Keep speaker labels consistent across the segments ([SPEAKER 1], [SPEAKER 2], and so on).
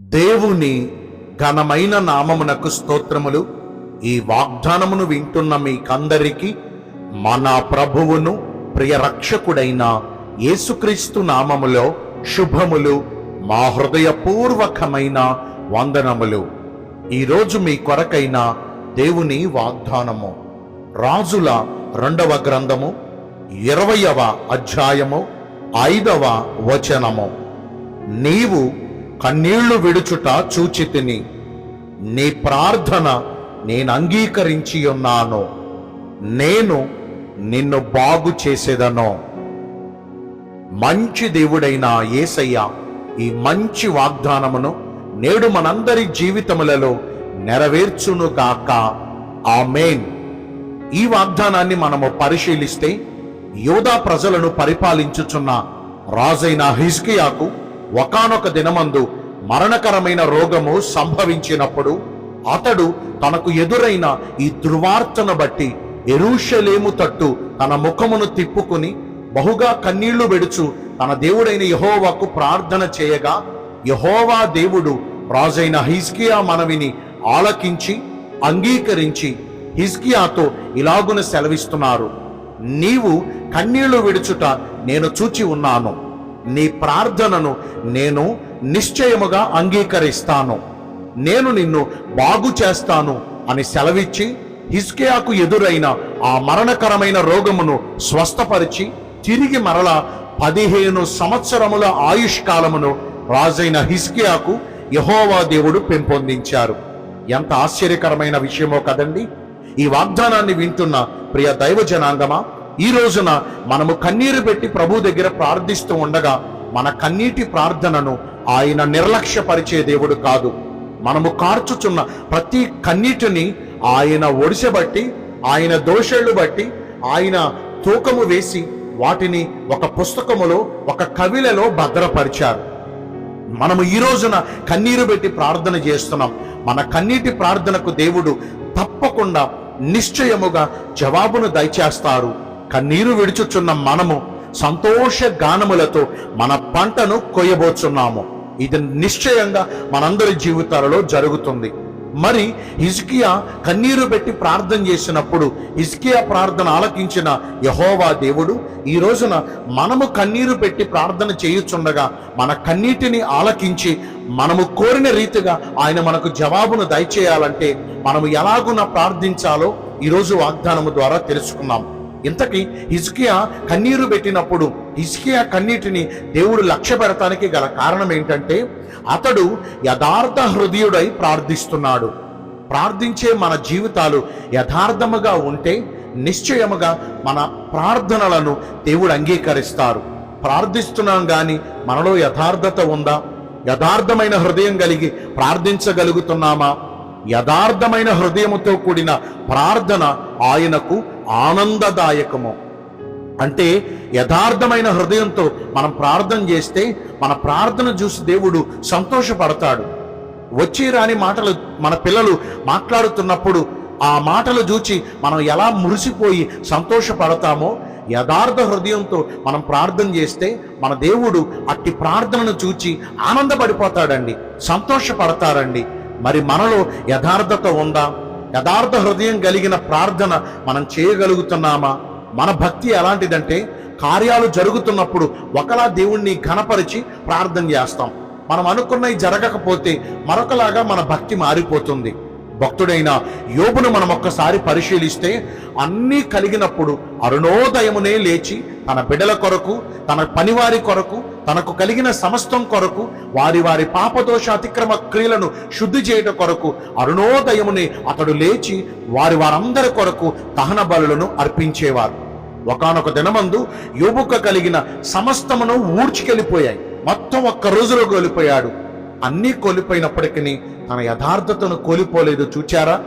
[SPEAKER 1] దేవుని ఘనమైన నామమునకు స్తోత్రములు. ఈ వాగ్దానమును వింటున్న మీకందరికీ మన ప్రభువును ప్రియరక్షకుడైన యేసుక్రీస్తు నామములో శుభములు మా హృదయపూర్వకమైన వందనములు. ఈరోజు మీ కొరకైన దేవుని వాగ్దానము. రాజుల రెండవ గ్రంథము ఇరవయవ అధ్యాయము ఐదవ వచనము. నీవు కన్నీళ్ళు విడుచుట చూచితిని నీ ప్రార్థన నేను అంగీకరించి ఉన్నాను నేను నిన్ను బాగు చేసేదను. మంచి దేవుడైన యేసయ్య ఈ మంచి వాగ్దానమును నేడు మనందరి జీవితములలో నెరవేర్చునుగాక ఆమేన్. ఈ వాగ్దానాన్ని మనము పరిశీలిస్తే యోధా ప్రజలను పరిపాలించుచున్న రాజైన హిజ్కియాకు ఒకానొక దినమందు మరణకరమైన రోగము సంభవించినప్పుడు అతడు తనకు ఎదురైన ఈ దుర్వార్తను బట్టి ఎరుషలేము తట్టు తన ముఖమును తిప్పుకుని బహుగా కన్నీళ్ళు వెడుచు తన దేవుడైన యహోవాకు ప్రార్థన చేయగా యహోవా దేవుడు రాజైన హిజ్కియా మనవిని ఆలకించి అంగీకరించి హిజ్కియాతో ఇలాగున సెలవిస్తున్నారు. నీవు కన్నీళ్ళు విడుచుట నేను చూచి ఉన్నాను. నీ ప్రార్థనను నేను నిశ్చయముగా అంగీకరిస్తాను. నేను నిన్ను బాగు చేస్తాను అని సెలవిచ్చి హిస్కియాకు ఎదురైన ఆ మరణకరమైన రోగమును స్వస్థపరిచి తిరిగి మరల పదిహేను సంవత్సరముల ఆయుష్కాలమును రాజైన హిస్కియాకు యహోవా దేవుడు పెంపొందించారు. ఎంత ఆశ్చర్యకరమైన విషయమో కదండి. ఈ వాగ్దానాన్ని వింటున్న ప్రియ దైవ జనాంగమా ఈ రోజున మనము కన్నీరు పెట్టి ప్రభు దగ్గర ప్రార్థిస్తూ ఉండగా మన కన్నీటి ప్రార్థనను ఆయన నిర్లక్ష్యపరిచే దేవుడు కాదు. మనము కార్చుచున్న ప్రతి కన్నీటిని ఆయన ఒడిసెబట్టి ఆయన దోషళ్ళు బట్టి ఆయన తూకము వేసి వాటిని ఒక పుస్తకములో ఒక కవిలలో భద్రపరిచారు. మనము ఈ రోజున కన్నీరు పెట్టి ప్రార్థన చేస్తున్నాం. మన కన్నీటి ప్రార్థనకు దేవుడు తప్పకుండా నిశ్చయముగా జవాబును దయచేస్తారు. కన్నీరు విడుచుచున్న మనము సంతోష గానములతో మన పంటను కొయ్యబోచున్నాము. ఇది నిశ్చయంగా మనందరి జీవితాలలో జరుగుతుంది. మరి హిజ్కియా కన్నీరు పెట్టి ప్రార్థన చేసినప్పుడు హిజ్కియా ప్రార్థన ఆలకించిన యహోవా దేవుడు ఈ రోజున మనము కన్నీరు పెట్టి ప్రార్థన చేయుచుండగా మన కన్నీటిని ఆలకించి మనము కోరిన రీతిగా ఆయన మనకు జవాబును దయచేయాలంటే మనము ఎలాగున ప్రార్థించాలో ఈరోజు వాగ్దానము ద్వారా తెలుసుకున్నాం. ఇంతకీ హిజ్కియా కన్నీరు పెట్టినప్పుడు హిజ్కియా కన్నీటిని దేవుడు లక్ష్య పెడతానికి గల కారణం ఏంటంటే అతడు యథార్థ హృదయుడై ప్రార్థిస్తున్నాడు. ప్రార్థించే మన జీవితాలు యథార్థముగా ఉంటే నిశ్చయముగా మన ప్రార్థనలను దేవుడు అంగీకరిస్తారు. ప్రార్థిస్తున్నాం కానీ మనలో యథార్థత ఉందా? యథార్థమైన హృదయం కలిగి ప్రార్థించగలుగుతున్నామా? యథార్థమైన హృదయముతో కూడిన ప్రార్థన ఆయనకు ఆనందదాయకము. అంటే యథార్థమైన హృదయంతో మనం ప్రార్థన చేస్తే మన ప్రార్థన చూసి దేవుడు సంతోషపడతాడు. వచ్చి రాని మాటలు మన పిల్లలు మాట్లాడుతున్నప్పుడు ఆ మాటలు చూచి మనం ఎలా మురిసిపోయి సంతోషపడతామో యథార్థ హృదయంతో మనం ప్రార్థన చేస్తే మన దేవుడు అట్టి ప్రార్థనను చూచి ఆనందపడిపోతాడండి సంతోషపడతారండి. మరి మనలో యథార్థత ఉందా? యథార్థ హృదయం కలిగిన ప్రార్థన మనం చేయగలుగుతున్నామా? మన భక్తి ఎలాంటిదంటే కార్యాలు జరుగుతున్నప్పుడు ఒకలా దేవుణ్ణి ఘనపరిచి ప్రార్థన చేస్తాం. మనం అనుకున్నవి జరగకపోతే మరొకలాగా మన భక్తి మారిపోతుంది. భక్తుడైన యోబును మనం ఒక్కసారి పరిశీలిస్తే అన్నీ కలిగినప్పుడు అరుణోదయమునే లేచి తన బిడల కొరకు తన పనివారి కొరకు తనకు కలిగిన సమస్తం కొరకు వారి వారి పాపదోష అతిక్రమ క్రియలను శుద్ధి చేయట కొరకు అరుణోదయమునే అతడు లేచి వారి వారందరి కొరకు దహన బలులను అర్పించేవారు. ఒకనొక దినమందు యోబుక కలిగిన సమస్తమును ఊడ్చికెళ్ళిపోయాయి. మొత్తం ఒక్క రోజులో కోల్పోయాడు అన్నీ కోల్పోయినప్పటికీ తన యథార్థతను కోల్పోలేదు చూచారా?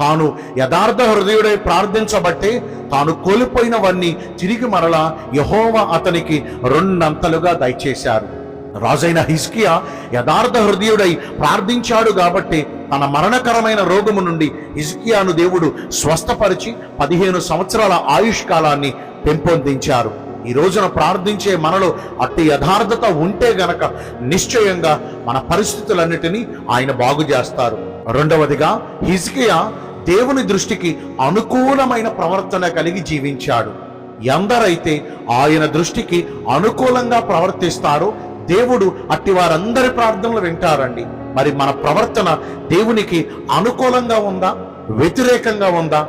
[SPEAKER 1] తాను యథార్థ హృదయుడై ప్రార్థించబట్టే తాను కోల్పోయినవన్నీ తిరిగి మరలా యహోవ అతనికి రెండంతలుగా దయచేశారు. రాజైన హిస్కియా యథార్థ హృదయుడై ప్రార్థించాడు కాబట్టి తన మరణకరమైన రోగము నుండి హిజ్కియాను దేవుడు స్వస్థపరిచి పదిహేను సంవత్సరాల ఆయుష్కాలాన్ని పెంపొందించారు. ఈ రోజున ప్రార్థించే మనలో అట్టి యథార్థత ఉంటే గనక నిశ్చయంగా మన పరిస్థితులన్నిటినీ ఆయన బాగు చేస్తారు. రెండవదిగా హిజ్కియా దేవుని దృష్టికి అనుకూలమైన ప్రవర్తన కలిగి జీవించాడు. ఎందరైతే ఆయన దృష్టికి అనుకూలంగా ప్రవర్తిస్తారో దేవుడు అట్టి వారందరి ప్రార్థనలు వింటారండి. మరి మన ప్రవర్తన దేవునికి అనుకూలంగా ఉందా? వ్యతిరేకంగా ఉందా?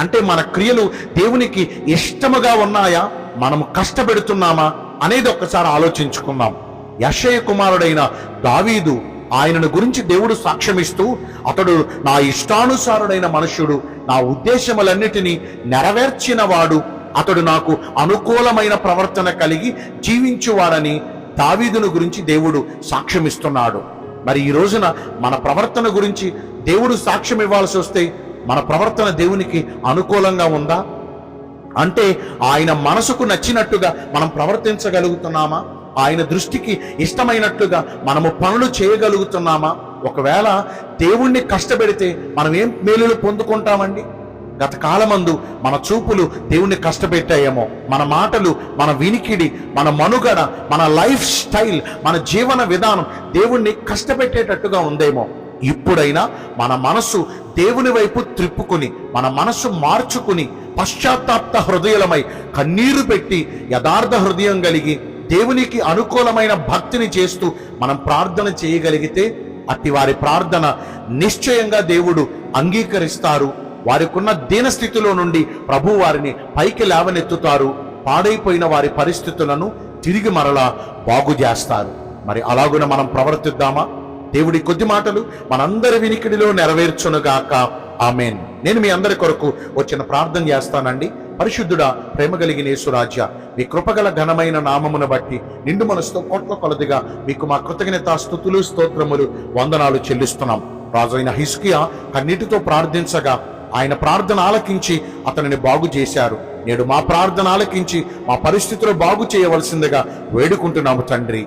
[SPEAKER 1] అంటే మన క్రియలు దేవునికి ఇష్టముగా ఉన్నాయా? మనము కష్టపెడుతున్నామా అనేది ఒక్కసారి ఆలోచించుకుందాం. యశయ కుమారుడైన దావీదు ఆయనను గురించి దేవుడు సాక్ష్యమిస్తూ అతడు నా ఇష్టానుసారుడైన మనుష్యుడు నా ఉద్దేశములన్నిటినీ నెరవేర్చినవాడు అతడు నాకు అనుకూలమైన ప్రవర్తన కలిగి జీవించువాడని దావీదును గురించి దేవుడు సాక్ష్యమిస్తున్నాడు. మరి ఈ రోజున మన ప్రవర్తన గురించి దేవుడు సాక్ష్యం ఇవ్వాల్సి వస్తే మన ప్రవర్తన దేవునికి అనుకూలంగా ఉందా? అంటే ఆయన మనసుకు నచ్చినట్టుగా మనం ప్రవర్తించగలుగుతున్నామా? ఆయన దృష్టికి ఇష్టమైనట్లుగా మనము పనులు చేయగలుగుతున్నామా? ఒకవేళ దేవుణ్ణి కష్టపెడితే మనం ఏం మేలులు పొందుకుంటామండి? గత కాలమందు మన చూపులు దేవుణ్ణి కష్టపెట్టాయేమో. మన మాటలు మన వినికిడి మన మనుగడ మన లైఫ్ స్టైల్ మన జీవన విధానం దేవుణ్ణి కష్టపెట్టేటట్టుగా ఉందేమో. ఇప్పుడైనా మన మనసు దేవుని వైపు త్రిప్పుకుని మన మనసు మార్చుకుని పశ్చాత్తాప్త హృదయలమై కన్నీరు పెట్టి యథార్థ హృదయం కలిగి దేవునికి అనుకూలమైన భక్తిని చేస్తూ మనం ప్రార్థన చేయగలిగితే అట్టి వారి ప్రార్థన నిశ్చయంగా దేవుడు అంగీకరిస్తారు. వారికున్న దీనస్థితిలో నుండి ప్రభు వారిని పైకి లేవనెత్తుతారు. పాడైపోయిన వారి పరిస్థితులను తిరిగి మరలా బాగు చేస్తారు. మరి అలాగున మనం ప్రవర్తిద్దామా? దేవుడి కొద్ది మాటలు మనందరి వినికిడిలో నెరవేర్చునుగాక. ఆమెన్. నేను మీ అందరి కొరకు వచ్చిన ప్రార్థన చేస్తానండి. పరిశుద్ధుడా ప్రేమ కలిగిన యేసురాజ్య మీ కృపగల ఘనమైన నామమును బట్టి నిండు మనసుతో కోట్ల కొలదిగా మీకు మా కృతజ్ఞత స్థుతులు స్తోత్రములు వందనాలు చెల్లిస్తున్నాం. రాజైన హిస్కియా కన్నీటితో ప్రార్థించగా ఆయన ప్రార్థన ఆలకించి అతనిని బాగు చేశారు. నేడు మా ప్రార్థన ఆలకించి మా పరిస్థితులు బాగు చేయవలసిందిగా వేడుకుంటున్నాము తండ్రి.